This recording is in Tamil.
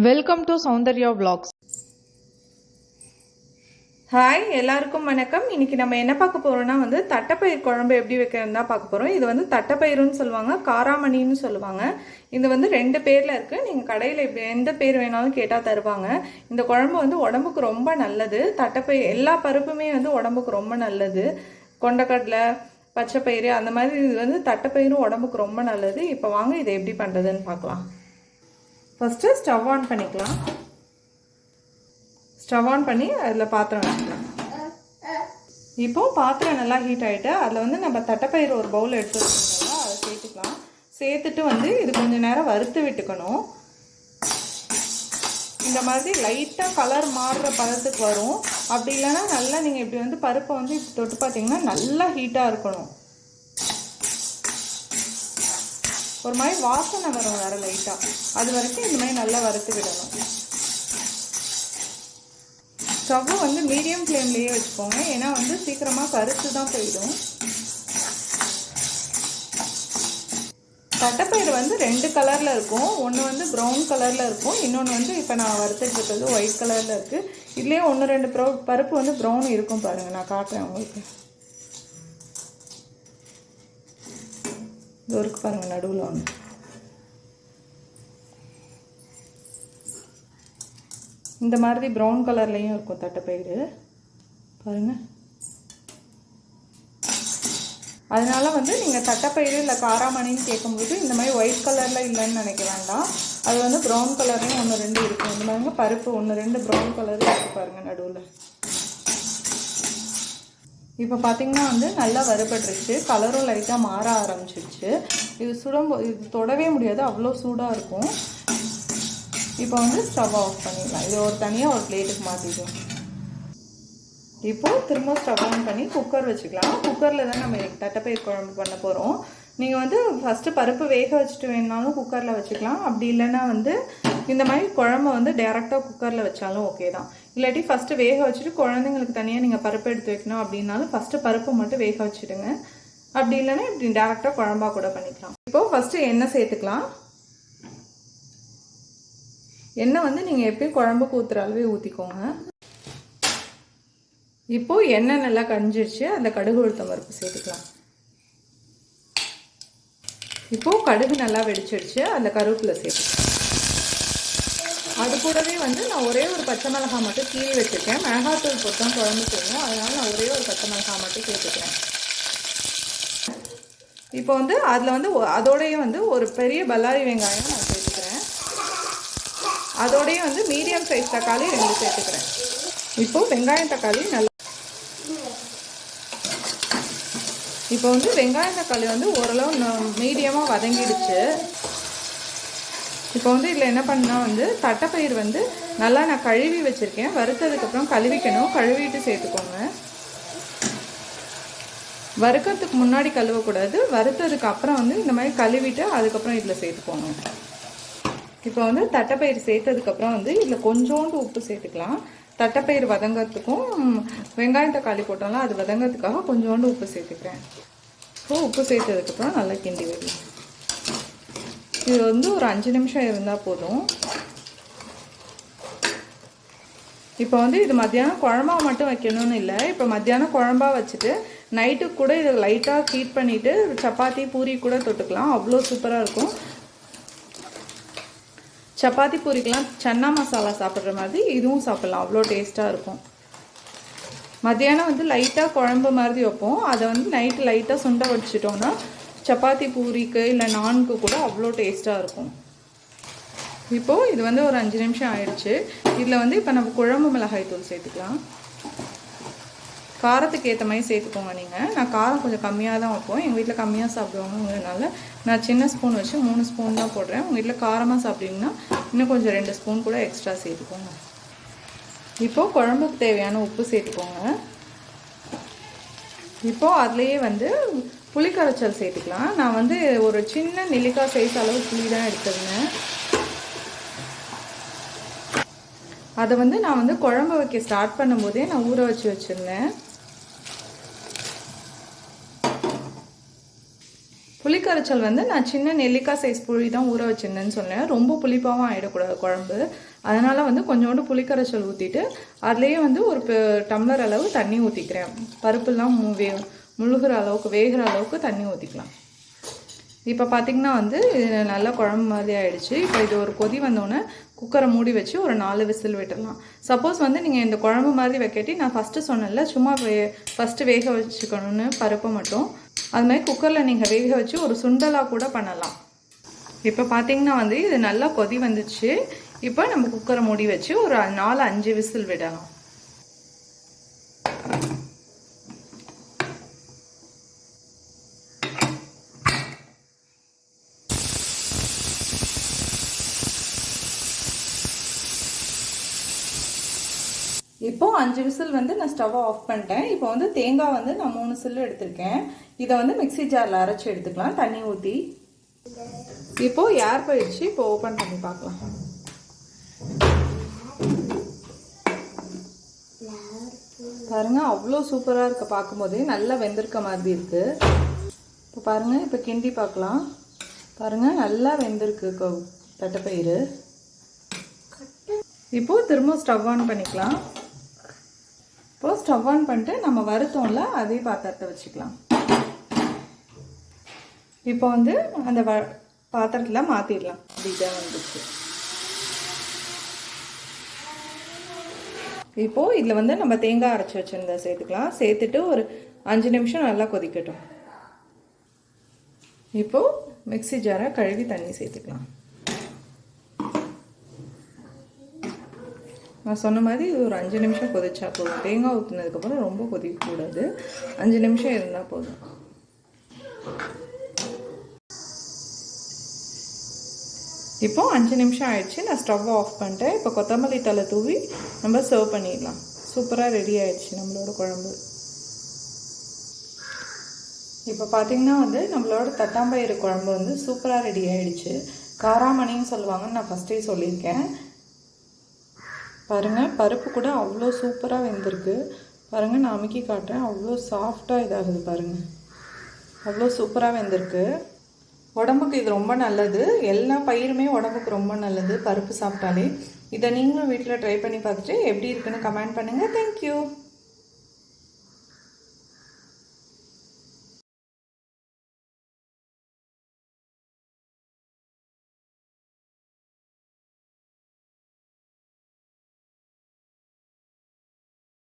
Welcome to Soundarya vlogs. Hi எல்லாருக்கும் வணக்கம். இன்னைக்கு நம்ம என்ன பார்க்க போறோம்னா வந்து தட்டைப்பயிர் குழம்பு எப்படி வைக்கிறதுன்னு தான் பார்க்க போறோம். இது வந்து தட்டைப்பயிருன்னு சொல்லுவாங்க காராமணின்னு சொல்லுவாங்க. இது வந்து ரெண்டு பேர்ல இருக்கு. நீங்க கடையில் இப்படி எந்த பேர் வேணாலும் கேட்டா தருவாங்க. இந்த குழம்பு வந்து உடம்புக்கு ரொம்ப நல்லது. தட்டைப்பயிர் எல்லா பருப்புமே வந்து உடம்புக்கு ரொம்ப நல்லது. கொண்டக்கடலை பச்சைப்பயிறு அந்த மாதிரி இது வந்து தட்டைப்பயிரும் உடம்புக்கு ரொம்ப நல்லது. இப்போ வாங்க இதை எப்படி பண்ணுறதுன்னு பார்க்கலாம். ஃபஸ்ட்டு ஸ்டவ் ஆன் பண்ணிக்கலாம். ஸ்டவ் ஆன் பண்ணி அதில் பாத்திரம் வச்சுக்கலாம். இப்போ பாத்திரம் நல்லா ஹீட் ஆகிட்டு அதில் வந்து நம்ம தட்டைப்பயிறு ஒரு பவுல் எடுத்து வச்சுருக்கோம் அதை சேர்த்துக்கலாம். சேர்த்துட்டு வந்து இது கொஞ்சம் நேரம் வறுத்து விட்டுக்கணும். இந்த மாதிரி லைட்டாக கலர் மாறுற பதத்துக்கு வரும். அப்படி இல்லைன்னா நல்லா நீங்கள் இப்படி வந்து பருப்பை வந்து இப்படி தொட்டு பார்த்தீங்கன்னா நல்லா ஹீட்டாக இருக்கணும். ஒரு மாதிரி வாசனை வரும் வேறு லைட்டாக அது வரைக்கும் இந்த மாதிரி நல்லா வறுத்து விடணும். ஸ்டவ்வை வந்து மீடியம் ஃப்ளேம்லேயே வச்சுக்கோங்க. ஏன்னா வந்து சீக்கிரமாக கருத்து தான் போயிடும். தட்டைப்பயிறு வந்து ரெண்டு கலரில் இருக்கும். ஒன்று வந்து ப்ரௌன் கலரில் இருக்கும். இன்னொன்று வந்து இப்போ நான் வறுத்துட்டு இருக்கிறது ஒயிட் கலரில் இருக்குது இதுலேயே ஒன்று ரெண்டு ப்ரௌ பருப்பு வந்து ப்ரௌன் இருக்கும் பாருங்கள் நான் காட்டுறேன் உங்களுக்கு. இருக்கு பாருங்கள் நடுவில் ஒன்று இந்த மாதிரி ப்ரௌன் கலர்லேயும் இருக்கும் தட்டைப்பயிறு பாருங்கள் அதனால் வந்து நீங்கள் தட்டைப்பயிறு இல்லை காராமணின்னு கேட்கும்போது இந்த மாதிரி ஒயிட் கலரில் இல்லைன்னு நினைக்க வேண்டாம். அது வந்து ப்ரௌன் கலர்லேயும் ஒன்று ரெண்டு இருக்கும். இந்த மாதிரிங்க பருப்பு ஒன்று ரெண்டு ப்ரௌன் கலர் இருக்குது பாருங்கள் நடுவில். இப்போ பார்த்திங்கன்னா வந்து நல்லா வறுபட்டுருச்சு. கலரும் லைட்டாக மாற ஆரம்பிச்சிருச்சு. இது சுடம்போ இது தொடவே முடியாது. அவ்வளோ சூடாக இருக்கும். இப்போ வந்து ஸ்டவ் ஆஃப் பண்ணிடலாம். இது ஒரு தனியாக ஒரு பிளேட்டுக்கு மாற்றிடுவோம் இப்போது திரும்ப ஸ்டவ் ஆன் பண்ணி குக்கர் வச்சுக்கலாம். குக்கரில் தான் நம்ம தட்டைப்பயிர் குழம்பு பண்ண போகிறோம் நீங்கள் வந்து ஃபஸ்ட்டு பருப்பு வேக வச்சுட்டு வேணாலும் குக்கரில் வச்சுக்கலாம். அப்படி இல்லைன்னா வந்து இந்த மாதிரி குழம்பு வந்து டேரெக்டாக குக்கரில் வச்சாலும் ஓகே தான். இல்லாட்டி ஃபஸ்ட்டு வேக வச்சுட்டு குழந்தைங்களுக்கு தனியாக நீங்கள் பருப்பு எடுத்து வைக்கணும் அப்படின்னாலும் ஃபஸ்ட்டு பருப்பு மட்டும் வேக வச்சுடுங்க. அப்படி இல்லைன்னா இப்படி டேரெக்டாக குழம்பா கூட பண்ணிக்கலாம். இப்போது ஃபஸ்ட்டு எண்ணெய் சேர்த்துக்கலாம். எண்ணெய் வந்து நீங்கள் எப்பயும் குழம்புக்கு ஊற்றுற அளவே ஊற்றிக்கோங்க இப்போது எண்ணெய் நல்லா கஞ்சிருச்சு அந்த கடுகு உளுத்தம் பருப்பு சேர்த்துக்கலாம். இப்போது கடுகு நல்லா வெடிச்சிடுச்சு அந்த கருவேப்பில் சேர்த்துக்கலாம். அது கூடவே வந்து நான் ஒரே ஒரு பச்சை மிளகாய் மட்டும் கீழே வச்சுருக்கேன். மிளகாத்தூள் போட்டு தான் குழம்பு செய்யணும். அதனால் நான் ஒரே ஒரு பச்சை மிளகாய் மட்டும் சேர்த்துக்கிறேன். இப்போ வந்து அதில் வந்து ஒ- வந்து ஒரு பெரிய பல்லாரி வெங்காயம் நான் சேர்த்துக்கிறேன். அதோடையும் வந்து மீடியம் சைஸ் தக்காளி ரெண்டு சேர்த்துக்கிறேன். இப்போது வெங்காயம் தக்காளி நல்லா இப்போ வந்து வெங்காயம் தக்காளி வந்து ஓரளவு மீடியமாக வதங்கிடுச்சு. இப்போ வந்து இதில் என்ன பண்ணால் வந்து தட்டைப்பயிர் வந்து நல்லா நான் கழுவி வச்சுருக்கேன். வறுத்ததுக்கப்புறம் கழுவிக்கணும். கழுவிட்டு சேர்த்துக்கோங்க. வறுக்கிறதுக்கு முன்னாடி கழுவக்கூடாது. வறுத்ததுக்கு அப்புறம் வந்து இந்த மாதிரி கழுவிட்டு அதுக்கப்புறம் இதில் சேர்த்துக்கோங்க. இப்போ வந்து தட்டைப்பயிர் சேர்த்ததுக்கப்புறம் வந்து இதில் கொஞ்சோண்டு உப்பு சேர்த்துக்கலாம். தட்டைப்பயிர் வதங்கிறதுக்கும் வெங்காயம் தக்காளி போட்டோம்னா அது வதங்கிறதுக்காக கொஞ்சோண்டு உப்பு சேர்த்துக்கிறேன். இப்போ உப்பு சேர்த்ததுக்கப்புறம் நல்லா கிண்டி வைக்கலாம் இது வந்து ஒரு அஞ்சு நிமிஷம் இருந்தால் போதும். இப்போ வந்து இது மத்தியானம் குழம்பா மட்டும் வைக்கணும்னு இல்லை. இப்போ மத்தியானம் குழம்பா வச்சுட்டு நைட்டுக்கு கூட இதை லைட்டாக ஹீட் பண்ணிவிட்டு சப்பாத்தி பூரி கூட தொட்டுக்கலாம். அவ்வளோ சூப்பராக இருக்கும். சப்பாத்தி பூரிக்கெலாம் சன்னா மசாலா சாப்பிட்ற மாதிரி இதுவும் சாப்பிட்லாம். அவ்வளோ டேஸ்ட்டாக இருக்கும். மத்தியானம் வந்து லைட்டாக குழம்பு மாதிரி வைப்போம். அதை வந்து நைட்டு லைட்டாக சுண்டை வச்சுட்டோம்னா சப்பாத்தி பூரிக்கு இல்லை நான்கு கூட அவ்வளோ டேஸ்ட்டாக இருக்கும். இப்போது இது வந்து ஒரு அஞ்சு நிமிஷம் ஆயிடுச்சு. இதில் வந்து இப்போ நம்ம குழம்பு மிளகாய் தூள் சேர்த்துக்கலாம். காரத்துக்கு ஏற்ற மாதிரி சேர்த்துக்கோங்க நீங்கள் நான் காரம் கொஞ்சம் கம்மியாக தான் வைப்போம். எங்கள் வீட்டில் கம்மியாக சாப்பிடுவாங்கங்கிறதுனால நான் சின்ன ஸ்பூன் வச்சு மூணு ஸ்பூன் தான் போடுறேன். உங்கள் வீட்டில் காரமாக சாப்பிட்டீங்கன்னா இன்னும் கொஞ்சம் ரெண்டு ஸ்பூன் கூட எக்ஸ்ட்ரா சேர்த்துக்கோங்க. இப்போது குழம்புக்கு தேவையான உப்பு சேர்த்துக்கோங்க. இப்போது அதுலேயே வந்து புளி கரைச்சல் சேர்த்துக்கலாம். நான் வந்து ஒரு சின்ன நெல்லிக்காய் சைஸ் அளவு புளி தான் எடுத்திருந்தேன். அதை வந்து நான் வந்து குழம்பு வைக்க ஸ்டார்ட் பண்ணும்போதே நான் ஊற வச்சு வச்சுருந்தேன். புளிக்கரைச்சல் வந்து நான் சின்ன நெல்லிக்காய் சைஸ் புளி தான் ஊற வச்சிருந்தேன்னு சொன்னேன். ரொம்ப புளிப்பாகவும் ஆகிடக்கூடாது குழம்பு. அதனால் வந்து கொஞ்சோண்டு புளிக்கரைச்சல் ஊற்றிட்டு அதுலேயே வந்து ஒரு டம்ளர் அளவு தண்ணி ஊற்றிக்கிறேன் பருப்புலாம் வே முழுகிற அளவுக்கு வேகிற அளவுக்கு தண்ணி ஊற்றிக்கலாம் இப்போ பார்த்தீங்கன்னா வந்து இது நல்ல குழம்பு மாதிரி ஆயிடுச்சு. இப்போ இது ஒரு கொதி வந்தோடனே குக்கரை மூடி வச்சு ஒரு நாலு விசில் விட்டுடலாம். சப்போஸ் வந்து நீங்கள் இந்த குழம்பு மாதிரி வைக்கட்டி நான் ஃபஸ்ட்டு சொன்னேன்ல சும்மா வே ஃபஸ்ட்டு வேக வச்சுக்கணும்னு பருப்பை மட்டும். அது மாதிரி குக்கரில் நீங்கள் வேக வச்சு ஒரு சுண்டலாக கூட பண்ணலாம். இப்போ பார்த்தீங்கன்னா வந்து இது நல்லா கொதி வந்துச்சு. இப்போ நம்ம குக்கரை மூடி வச்சு ஒரு நாலு அஞ்சு விசில் விடலாம். இப்போ அஞ்சு விசில் வந்து நான் ஸ்டவ்வை ஆஃப் பண்ணிட்டேன். இப்போ வந்து தேங்காய் வந்து நான் மூணு சில்லு எடுத்திருக்கேன். இதை வந்து மிக்ஸி ஜாரில் அரைச்சி எடுத்துக்கலாம். தண்ணி ஊற்றி இப்போ ஏர் போயிடுச்சு இப்போ ஓப்பன் பண்ணி பார்க்கலாம். பாருங்க அவ்வளோ சூப்பராக இருக்கு பார்க்கும்போதே. நல்லா வெந்திருக்க மாதிரி இருக்கு. இப்போ பாருங்க இப்போ கிண்டி பார்க்கலாம். பாருங்க நல்லா வெந்திருக்கு தட்டைப்பயிறு. இப்போ திரும்ப ஸ்டவ் ஆன் பண்ணிக்கலாம். இப்போ ஸ்டவ் ஆன் பண்ணிட்டு நம்ம வறுத்தோம்ல அதே பாத்திரத்தை வச்சுக்கலாம். இப்போ வந்து அந்த வ பாத்திரத்தில் மாற்றிடலாம் இதாக வந்துச்சு. இப்போ இதில் வந்து நம்ம தேங்காய் அரைச்சி வச்சுருந்தா சேர்த்துக்கலாம். சேர்த்துட்டு ஒரு அஞ்சு நிமிஷம் நல்லா கொதிக்கட்டும். இப்போது மிக்சி ஜாரை கழுவி தண்ணி சேர்த்துக்கலாம். நான் சொன்ன மாதிரி இது ஒரு அஞ்சு நிமிஷம் கொதிச்சா போதும். தேங்காய் ஊற்றினதுக்கப்புறம் ரொம்ப கொதிக்கக்கூடாது. அஞ்சு நிமிஷம் இருந்தால் போதும். இப்போ அஞ்சு நிமிஷம் ஆயிடுச்சு. நான் ஸ்டவ்வை ஆஃப் பண்ணிட்டேன். இப்போ கொத்தமல்லி தலை தூவி நம்ம சர்வ் பண்ணிடலாம். சூப்பராக ரெடி ஆயிடுச்சு நம்மளோட குழம்பு. இப்போ பார்த்தீங்கன்னா வந்து நம்மளோட தட்டாம்பயிறு குழம்பு வந்து சூப்பராக ரெடி ஆயிடுச்சு. காராமணின்னு சொல்லுவாங்கன்னு நான் ஃபஸ்ட்டே சொல்லியிருக்கேன். பாருங்கள் பருப்பு கூட அவ்வளோ சூப்பராக வெந்திருக்கு. பாருங்கள் நான் அமுக்கி காட்டுறேன். அவ்வளோ சாஃப்டாக இதாகுது பாருங்கள் அவ்வளோ சூப்பராக வெந்திருக்கு. உடம்புக்கு இது ரொம்ப நல்லது. எல்லா பயிருமே உடம்புக்கு ரொம்ப நல்லது. பருப்பு சாப்பிட்டாலே. இதை நீங்களும் வீட்டில் ட்ரை பண்ணி பார்த்துட்டு எப்படி இருக்குன்னு கமெண்ட் பண்ணுங்கள் தேங்க்யூ